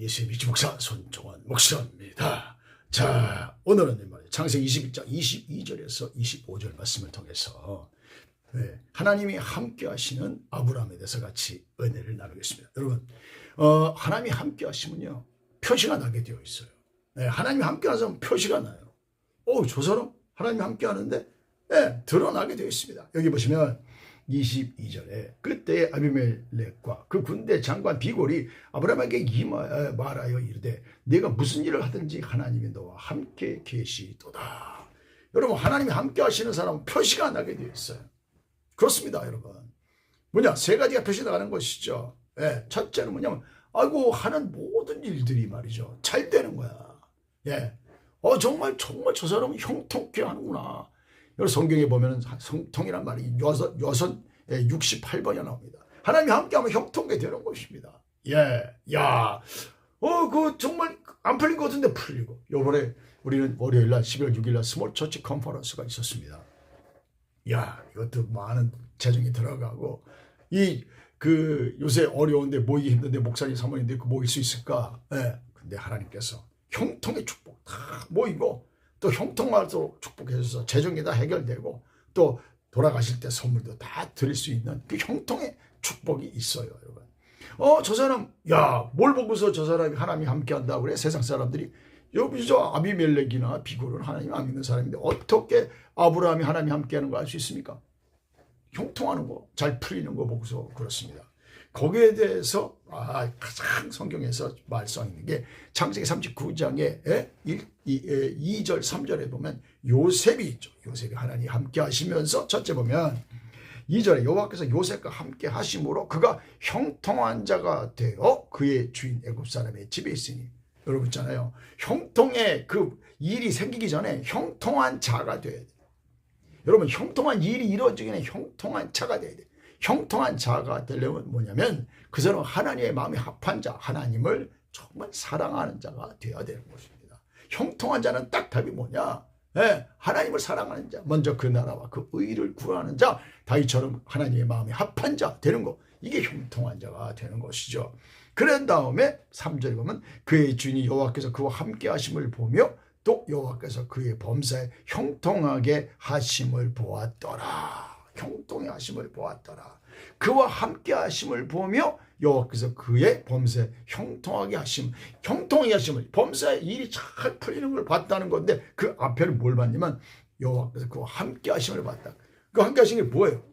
예수의 목사 손종원 목사입니다. 자, 오늘은 말이에요. 창세기 21장 22절에서 25절 말씀을 통해서 네, 하나님이 함께 하시는 아브라함에 대해서 같이 은혜를 나누겠습니다. 여러분, 어, 하나님이 함께 하시면요. 표시가 나게 되어 있어요. 네, 하나님이 함께 하시면 표시가 나요. 오, 저 사람 하나님이 함께 하는데 네, 드러나게 되어 있습니다. 여기 보시면 22절에 그때 아비멜렉과 그 군대 장관 비골이 아브라함에게 임하 말하여 이르되 내가 무슨 일을 하든지 하나님이 너와 함께 계시도다. 여러분 하나님이 함께 하시는 사람은 표시가 나게 되어 있어요. 그렇습니다, 여러분. 뭐냐 세 가지가 표시 나가는 것이죠. 예, 첫째는 뭐냐면 아이고 하는 모든 일들이 말이죠 잘 되는 거야. 예, 어 정말 정말 저 사람은 형통케 하는구나. 여기 성경에 보면은 성통이란 말이 여섯 여섯 68번이 나옵니다. 하나님이 함께하면 형통게 되는 것입니다. 예, 야, 어, 그 정말 안 풀린 것 같은데 풀리고. 요번에 우리는 월요일 날 11월 6일 날 스몰 처치 컨퍼런스가 있었습니다. 야, 이것도 많은 재정이 들어가고 이 그 요새 어려운데 모이기 힘든데 목사님 사모님들 그 모일 수 있을까? 예. 근데 하나님께서 형통의 축복 다 모이고 또 형통하도록 축복해 주셔서 재정이 다 해결되고 또 돌아가실 때 선물도 다 드릴 수 있는 그 형통의 축복이 있어요, 여러분. 어, 저 사람, 야, 뭘 보고서 저 사람이 하나님이 함께 한다고 그래? 세상 사람들이. 여기 저 아비멜렉이나 비고는 하나님 안 믿는 사람인데 어떻게 아브라함이 하나님이 함께 하는 거 알 수 있습니까? 형통하는 거, 잘 풀리는 거 보고서 그렇습니다. 거기에 대해서 아, 가장 성경에서 말씀 있는 게 창세기 39장에 1, 2, 2절 3절에 보면 요셉이 있죠. 요셉이 하나님 함께 하시면서 첫째 보면 2절에 여호와께서 요셉과 함께 하심으로 그가 형통한 자가 되어 그의 주인 애굽 사람의 집에 있으니 여러분 있잖아요. 형통의 그 일이 생기기 전에 형통한 자가 돼야 돼. 여러분 형통한 일이 이루어지기 전에 형통한 자가 돼야 돼. 형통한 자가 되려면 뭐냐면 그 사람은 하나님의 마음이 합한 자, 하나님을 정말 사랑하는 자가 되어야 되는 것입니다. 형통한 자는 딱 답이 뭐냐? 예, 하나님을 사랑하는 자, 먼저 그 나라와 그 의를 구하는 자, 다윗처럼 하나님의 마음이 합한 자 되는 거. 이게 형통한 자가 되는 것이죠. 그런 다음에 3절에 보면 그의 주인이 여호와께서 그와 함께 하심을 보며 또 여호와께서 그의 범사에 형통하게 하심을 보았더라. 형통의 하심을 보았더라. 그와 함께 하심을 보며 여호와께서 그의 범사에 형통하게 하심, 형통하게 하심을 범사의 일이 잘 풀리는 걸 봤다는 건데 그 앞에는 뭘 봤냐면 여호와께서 그와 함께 하심을 봤다. 그 함께 하신 게 뭐예요?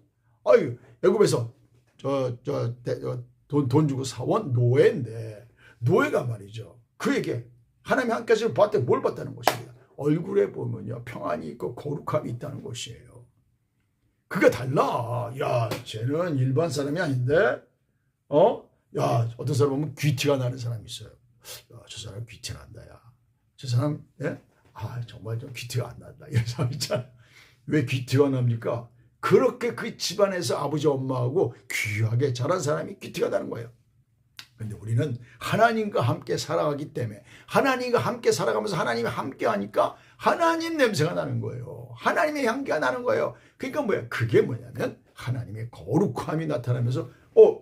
아유 애굽에서 저 저돈 돈 주고 사원 노예인데 노예가 말이죠. 그에게 하나님이 함께 하심을 봤더니 뭘 봤다는 것입니다. 얼굴에 보면요 평안이 있고 거룩함이 있다는 것이에요. 그게 달라. 야, 쟤는 일반 사람이 아닌데, 어? 야, 어떤 사람 보면 귀티가 나는 사람이 있어요. 야, 저 사람 귀티 난다, 야. 저 사람, 예? 아, 정말 좀 귀티가 안 난다. 이런 사람 있잖아. 왜 귀티가 납니까? 그렇게 그 집안에서 아버지 엄마하고 귀하게 자란 사람이 귀티가 나는 거예요. 근데 우리는 하나님과 함께 살아가기 때문에 하나님과 함께 살아가면서 하나님이 함께 하니까 하나님 냄새가 나는 거예요. 하나님의 향기가 나는 거예요. 그러니까 뭐야? 그게 뭐냐면 하나님의 거룩함이 나타나면서 어,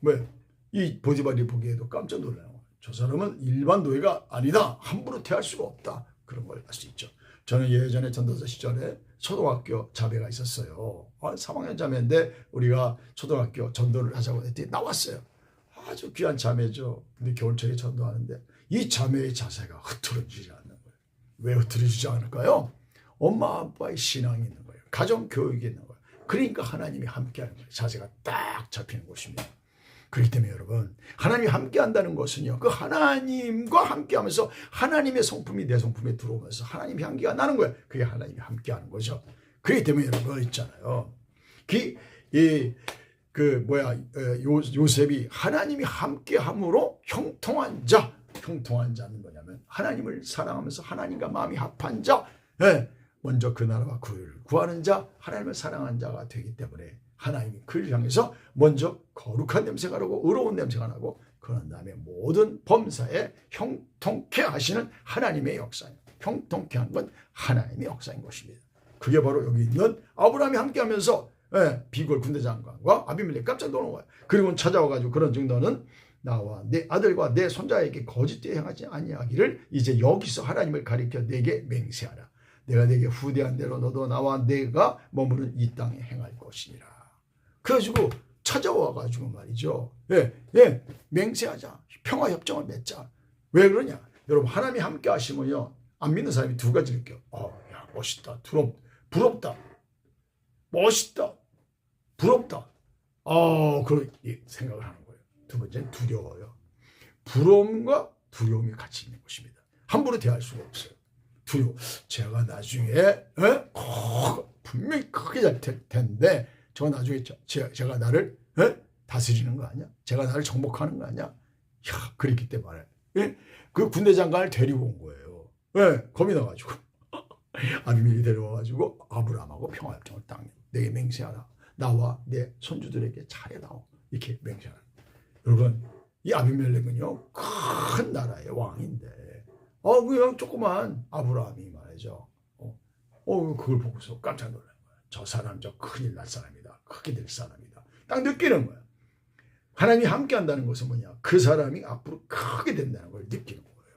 뭐야? 이 보디발이 보기에도 깜짝 놀라요. 저 사람은 일반 노예가 아니다. 함부로 대할 수가 없다. 그런 걸 알 수 있죠. 저는 예전에 전도사 시절에 초등학교 자매가 있었어요. 3학년 자매인데 우리가 초등학교 전도를 하자고 했더니 나왔어요. 아주 귀한 자매죠. 근데 겨울철에 전도하는데 이 자매의 자세가 흐트러지지 않는 거예요. 왜 흐트러지지 않을까요? 엄마 아빠의 신앙이 있는 거예요. 가정 교육이 있는 거예요. 그러니까 하나님이 함께하는 거예요. 자세가 딱 잡히는 곳입니다. 그렇기 때문에 여러분 하나님이 함께한다는 것은요 그 하나님과 함께하면서 하나님의 성품이 내 성품에 들어오면서 하나님 향기가 나는 거예요 그게 하나님이 함께하는 거죠 그렇기 때문에 여러분 있잖아요 이그 뭐야 요, 요셉이 하나님이 함께함으로 형통한 자 형통한 자는 뭐냐면 하나님을 사랑하면서 하나님과 마음이 합한 자 예, 먼저 그 나라와 그를 구하는 자 하나님을 사랑한 자가 되기 때문에 하나님이 그를 향해서 먼저 거룩한 냄새가 나고 의로운 냄새가 나고 그런 다음에 모든 범사에 형통케 하시는 하나님의 역사예요. 형통케 한 건 하나님의 역사인 것입니다. 그게 바로 여기 있는 아브라함이 함께하면서 예, 비골 군대 장관과 아비멜렉 깜짝 놀란 거예요. 그리고 찾아와가지고 그런 정도는 나와 내 아들과 내 손자에게 거짓되이 행하지 아니하기를 이제 여기서 하나님을 가리켜 내게 맹세하라. 내가 내게 후대한 대로 너도 나와 내가 머무는 이 땅에 행할 것이니라. 그래가지고 찾아와 가지고 말이죠. 예, 예, 맹세하자. 평화 협정을 맺자. 왜 그러냐? 여러분 하나님이 함께 하시면요. 안 믿는 사람이 두 가지 느껴. 어, 야 멋있다. 부럽, 부럽다. 멋있다. 부럽다. 어, 그런 생각을 하는 거예요. 두 번째는 두려워요. 부러움과 두려움이 같이 있는 것입니다. 함부로 대할 수가 없어요. 두려워. 제가 나중에 에? 꼭 분명히 크게 잘될 텐데 저 나중에 저, 제, 제가 나를 에? 다스리는 거 아니야? 제가 나를 정복하는 거 아니야? 야, 그랬기 때문에 예? 그 군대 장관을 데리고 온 거예요. 예, 겁이 나가지고 아비멜이 데려와가지고 아브라함하고 평화협정을 딱 내게 맹세하라. 나와 내 손주들에게 잘해다오. 이렇게 맹세하라. 여러분 이 아비멜렉은요 큰 나라의 왕인데 어 그냥 조그만 아브라함이 말이죠. 어, 어 그걸 보고서 깜짝 놀란 거야. 저 사람 저 큰일 날 사람이다. 크게 될 사람이다. 딱 느끼는 거야. 하나님이 함께 한다는 것은 뭐냐? 그 사람이 앞으로 크게 된다는 걸 느끼는 거예요.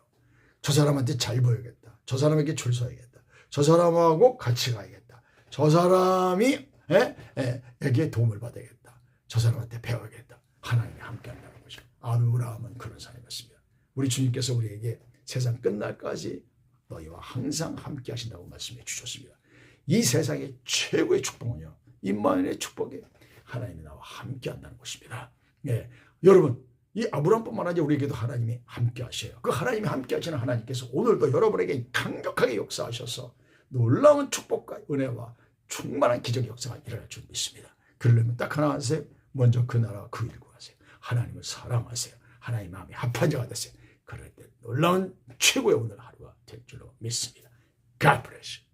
저 사람한테 잘 보여야겠다. 저 사람에게 줄 서야겠다. 저 사람하고 같이 가야겠다. 저 사람이 에? 에, 에게 도움을 받아야겠다. 저 사람한테 배워야겠다. 하나님이 함께 한다는 것이죠. 아브라함은 그런 사람이었습니다. 우리 주님께서 우리에게 세상 끝날까지 너희와 항상 함께 하신다고 말씀해 주셨습니다. 이 세상의 최고의 축복은요. 임마누엘의 축복이 하나님이 나와 함께 한다는 것입니다. 예. 여러분, 이 아브라함뿐만 아니라 우리에게도 하나님이 함께 하셔요. 그 하나님이 함께 하시는 하나님께서 오늘도 여러분에게 강력하게 역사하셔서 놀라운 축복과 은혜와 충만한 기적 역사가 일어날 줄 믿습니다. 그러려면 딱 하나 하세요. 먼저 그 나라와 그 일을 구하세요. 하나님을 사랑하세요. 하나님 마음이 합한 자가 되세요. 그럴 때 놀라운 최고의 오늘 하루가 될 줄로 믿습니다. God bless you.